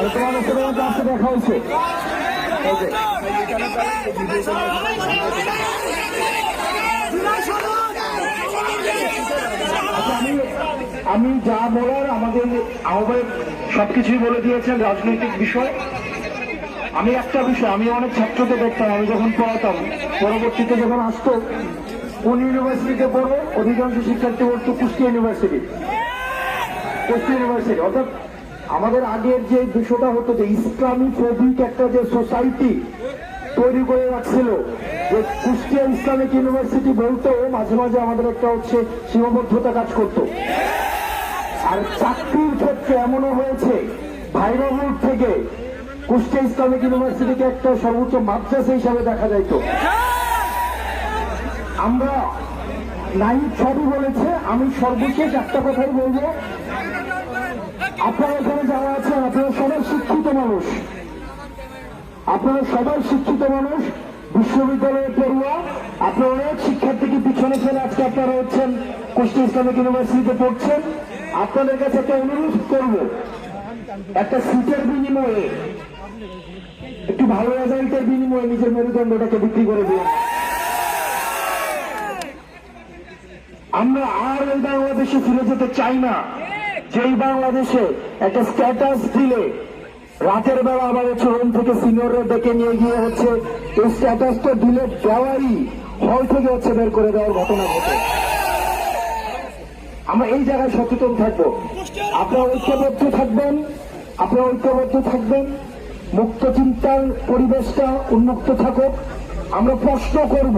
দেখা হয়েছে। দেখা হয়েছে। আচ্ছা, আমি আমি যা বলার আমাদের আহ্বায়ক সবকিছুই বলে দিয়েছেন রাজনৈতিক বিষয়। আমি একটা বিষয়, আমি অনেক ছাত্রকে দেখতাম, আমি যখন পড়াতাম, পরবর্তীতে যখন আসতো কোন ইউনিভার্সিটিতে পড়ো, অধিকাংশ শিক্ষার্থী পড়তো কুষ্টিয়া ইউনিভার্সিটি কুষ্টিয়া ইউনিভার্সিটি অর্থাৎ আমাদের আগের যে বিষয়টা হতো যে ইসলামী ফোবিক একটা যে সোসাইটি তৈরি করে রাখছিল, যে কুষ্টিয়া ইসলামিক ইউনিভার্সিটি বলতেও মাঝে মাঝে আমাদের একটা হচ্ছে সীমাবদ্ধতা কাজ করতো। আর চাকরির ক্ষেত্রে এমনও হয়েছে ভাইরাহুড থেকে কুষ্টিয়া ইসলামিক ইউনিভার্সিটিকে একটা সর্বোচ্চ মাদ্রাসা হিসাবে দেখা যাইতো। আমরা নাই সবই বলেছে, আমি সর্বশেষ একটা কথাই বলব। আপনারা এখানে যারা আছেন, আপনারা সবাই শিক্ষিত মানুষ। আপনারা সবাই শিক্ষিত মানুষ। বিশ্ববিদ্যালয়ের পড়ুয়া, আপনারা অনেক শিক্ষার্থীকে পিছনে ফেলে আজকে আপনারা হচ্ছেন, কুষ্টিয়া ইসলামিক ইউনিভার্সিটিতে পড়ছেন। আপনাদের কাছে একটা অনুরোধ করব, একটা সিটের বিনিময়ে একটু ভালো রেজাল্টের বিনিময়ে নিজের মেরুদণ্ডটাকে বিক্রি করে দিন আমরা আর এই বাংলাদেশে ফিরে যেতে চাই না। যেই বাংলাদেশে একটা স্ট্যাটাস দিলে রাতের বেলা আবার হচ্ছে রুম থেকে সিনিয়ররা ডেকে নিয়ে গিয়ে হচ্ছে এই স্ট্যাটাসটা দিলে দেওয়ারই হল থেকে হচ্ছে বের করে দেওয়ার ঘটনা ঘটে। আমরা এই জায়গায় সচেতন থাকব। আপনারা ঐক্যবদ্ধ থাকবেন। আপনারা ঐক্যবদ্ধ থাকবেন। মুক্ত চিন্তার পরিবেশটা উন্মুক্ত থাকুক। আমরা প্রশ্ন করব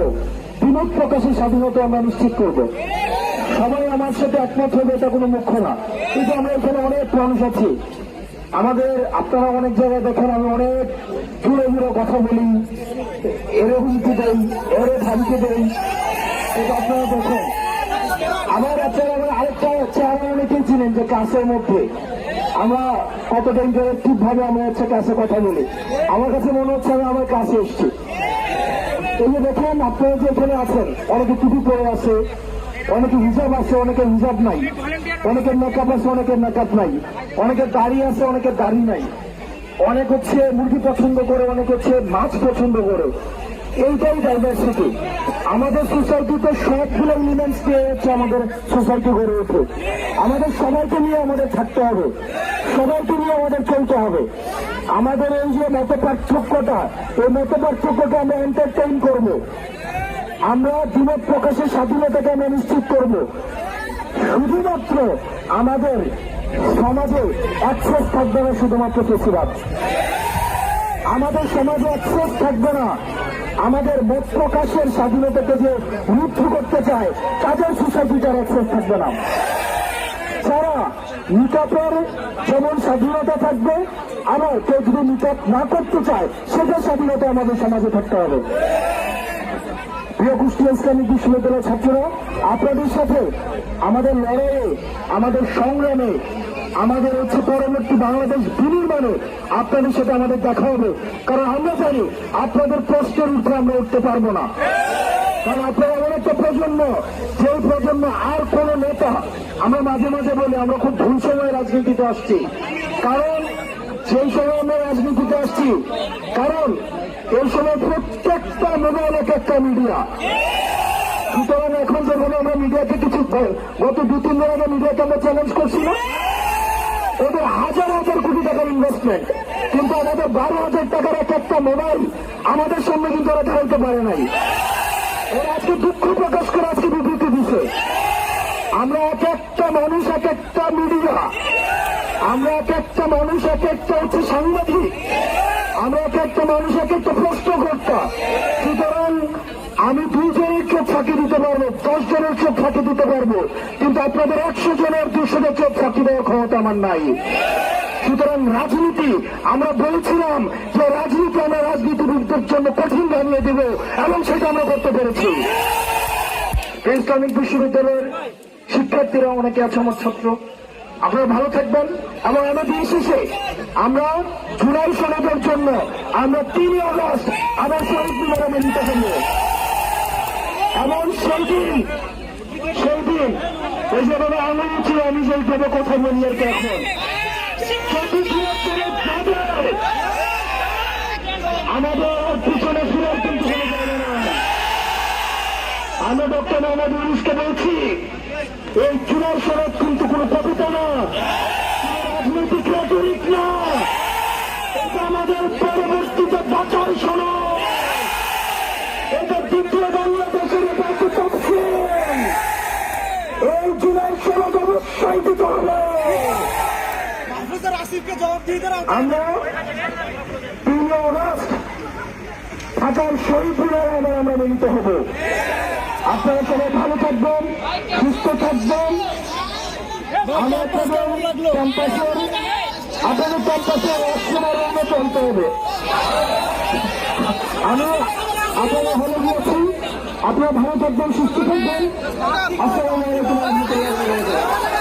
বিনোদ প্রকাশের স্বাধীনতা আমরা নিশ্চিত করব। সবাই আমার সাথে একমত হবে, এটা কোনো মুখ্য না। কিন্তু আমরা এখানে অনেক মানুষ আছি। আমাদের, আপনারা অনেক জায়গায় দেখেন, আমি অনেক জুড়ে জুড়ে কথা বলি। এরে হুমকি দেই, এরে ধামকি দেই। এটা আপনারা দেখেন, আমার আপনারা আরেকটা চেহারা অনেকেই চিনেন যে ক্লাসের মধ্যে। আমরা কত ইন্টারেক্টিভ ভাবে আমরা হচ্ছে ক্লাসে কথা বলি। আমার কাছে মনে হচ্ছে আমি আমার ক্লাসে এসছি। এই যে দেখেন, আপনারা যে এখানে আছেন, অনেকে টুপি পরে আছে, অনেকে হিসাব আছে অনেকের হিসাব নাই। অনেকের মেকআপ আছে অনেকের মেকআপ নাই। অনেকের দাড়ি আছে অনেকের দাড়ি নাই। অনেক হচ্ছে মুরগি পছন্দ করে, অনেক হচ্ছে মাছ পছন্দ করে। এইটাই ডাইভার্সিটি আমাদের সোসাইটিতে সবগুলো এলিমেন্টস দিয়ে হচ্ছে আমাদের সোসাইটি গড়ে ওঠে। আমাদের সবাইকে নিয়ে আমাদের থাকতে হবে। সবাইকে নিয়ে আমাদের চলতে হবে। আমাদের এই যে মত পার্থক্যটা এই মত পার্থক্যকে আমরা এন্টারটেইন করব। আমরা বিনোদ প্রকাশের স্বাধীনতাকে আমরা নিশ্চিত করব। শুধুমাত্র আমাদের সমাজে অ্যাক্সেস থাকবে না শুধুমাত্র পেশিবাদ আমাদের সমাজে অ্যাক্সেস থাকবে না। আমাদের মত প্রকাশের স্বাধীনতাকে যে রুদ্ধ করতে চায়, তাদের সোসাইটিটার অ্যাক্সেস থাকবে না। যারা নিকাপের যেমন স্বাধীনতা থাকবে, আবার কেউ যদি নিকাপ না করতে চায়, সেটার স্বাধীনতা আমাদের সমাজে থাকতে হবে। প্রিয় কুষ্টিয়া ইসলামিক বিশ্ববিদ্যালয়ের ছাত্ররা, আপনাদের সাথে আমাদের লড়াইয়ে, আমাদের সংগ্রামে আমাদের হচ্ছে পরবর্তী বাংলাদেশ বিনির্মাণে আপনাদের সাথে আমাদের দেখা হবে। কারণ আমরা জানি আপনাদের প্রশ্নের উঠে আমরা উঠতে পারব না। কারণ আপনারা এমন একটা প্রজন্ম, যেই প্রজন্ম আর কোন নেতা, আমরা মাঝে মাঝে বলি, আমরা খুব ভুল সময় রাজনীতিতে আসছি। কারণ সেই সময় আমরা রাজনীতিতে আসছি। কারণ এই সময় প্রত্যেকটা মোবাইল এক একটা মিডিয়া। সুতরাং এখন যখন আমরা মিডিয়াকে কিছু, গত দু তিন দিন আগে মিডিয়াকে আমরা চ্যালেঞ্জ করছি না? ওদের হাজার হাজার কোটি টাকার ইনভেস্টমেন্ট কিন্তু আমাদের বারো হাজার টাকার এক একটা মোবাইল আমাদের সামনে কিন্তু ওরা ঢালতে পারে নাই। ওরা আজকে দুঃখ প্রকাশ করে আজকে বিবৃতি দিছে। আমরা এক একটা মানুষ, এক একটা মিডিয়া আমরা এক একটা মানুষ, এক একটা হচ্ছে সাংবাদিক, আমরা এক একটা মানুষ, এক একটা প্রশ্ন করতাম সুতরাং আমি চোখ ফাঁকি দিতে পারব, দশ জনের চোখ ফাঁকি দিতে পারব, কিন্তু আপনাদের একশো জনের দুশো চোখ ফাঁকি দেওয়ার ক্ষমতা আমার নাই। সুতরাং রাজনীতি, আমরা বলছিলাম যে রাজনীতি আমরা রাজনীতিবিদদের জন্য কঠিন বানিয়ে দেব, এবং সেটা আমরা করতে পেরেছি। ইসলামিক বিশ্ববিদ্যালয়ের শিক্ষার্থীরা অনেকে আছে আমার ছাত্র। আপনারা ভালো থাকবেন, এবং আমরা দিন শেষে আমরা জুলাই সনদের জন্য আমরা তিন আগস্ট আবার শহীদ মিনারে মিলিত হব। এমন সেই দিন সেই এই যে বাবা আমি ছিল আমি যেইভাবে কথা বলি আর কি এখন। আমাদের পিছনে ফিরার কিন্তু আমি ডক্টর মোহাম্মদ ইউনুসকে বলছি, এই চুনার সড়ক কিন্তু কোনো কবিতা না। রাজনৈতিক আমরা ঢাকার শহীদপুরে আমরা আমরা মিলিত হব। আপনারা সবাই ভালো থাকবেন, সুস্থ থাকবেন। আমার ক্যাম্পাসের আপনাদের ক্যাম্পাসে অসময় আমরা চলতে হবে। আমি, আপনারা ভালো গিয়েছি আপনারা ভালো থাকবেন, সুস্থ থাকবেন। আসসালামু আলাইকুম। রহমতুল্লাহ